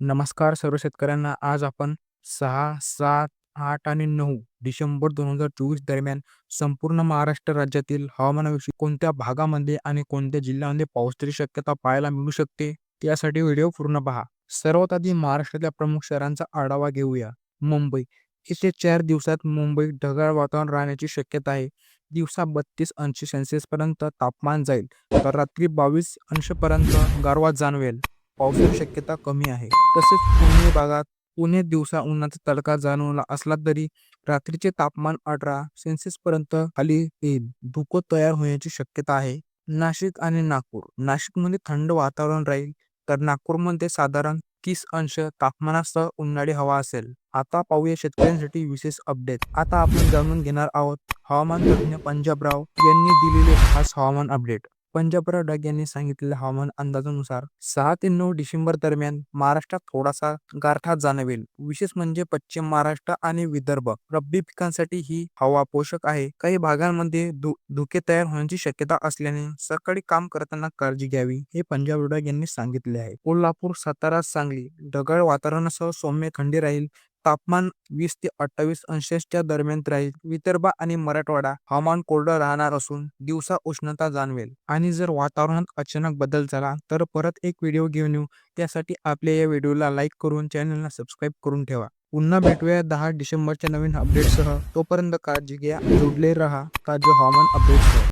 नमस्कार सर्व शेतकऱ्यांना. आज आपण सहा सात आठ आणि नऊ डिसेंबर दोन हजार चोवीस दरम्यान संपूर्ण महाराष्ट्र राज्यातील हवामानाविषयी कोणत्या भागामध्ये आणि कोणत्या जिल्ह्यामध्ये पावसाची शक्यता पाहायला मिळू शकते? त्यासाठी व्हिडिओ पूर्ण पहा. सर्वात आधी महाराष्ट्रातल्या प्रमुख शहरांचा आढावा घेऊया. मुंबई. येथे चार दिवसात मुंबईत ढगाळ वातावरण राहण्याची शक्यता आहे. दिवसा बत्तीस अंश सेल्सिअस पर्यंत तापमान जाईल. तर रात्री बावीस अंशपर्यंत गारवा जाणवेल. पावसाची शक्यता कमी आहे. तसेच पुणे भागात पुणे दिवसा उन्हाचा तडका जाणवला असला तरी रात्रीचे तापमान अठरा सेल्सिअस पर्यंत खाली येईल. धुकं तयार होण्याची शक्यता आहे. नाशिक आणि नागपूर. नाशिकमध्ये थंड वातावरण राहील तर नागपूरमध्ये साधारण तीस अंश तापमानासह उन्हाळी हवा असेल. आता पाहूया शेतकऱ्यांसाठी विशेष अपडेट. आता आपण जाणून घेणार आहोत हवामान तज्ज्ञ पंजाबराव यांनी दिलेले खास हवामान अपडेट. पंजाबराव डाग यांनी सांगितलेल्या हवामान अंदाजानुसार सहा ते नऊ डिसेंबर दरम्यान महाराष्ट्रात थोडासा गारठा जाणवेल. विशेष म्हणजे पश्चिम महाराष्ट्र आणि विदर्भ. रब्बी पिकांसाठी ही हवा पोषक आहे. काही भागांमध्ये धु धुके तयार होण्याची शक्यता असल्याने सकाळी काम करताना काळजी घ्यावी हे पंजाब डाग यांनी सांगितले आहे. कोल्हापूर सातारा सांगली ढगाळ वातावरणासह सौम्य थंडी राहील. तापमान वीस ते अठ्ठावीस अंशांच्या दरम्यान राहील. विदर्भ आणि मराठवाडा हवामान कोरडं राहणार असून दिवसा उष्णता जाणवेल. आणि जर वातावरणात अचानक बदल झाला तर परत एक व्हिडिओ घेऊन येऊ. त्यासाठी आपल्या या व्हिडिओला लाईक करून चॅनलला सबस्क्राईब करून ठेवा. पुन्हा भेटूया दहा डिसेंबरच्या नवीन अपडेटसह. तोपर्यंत काळजी घ्या जोडले रहा ताजे हवामान अपडेटसह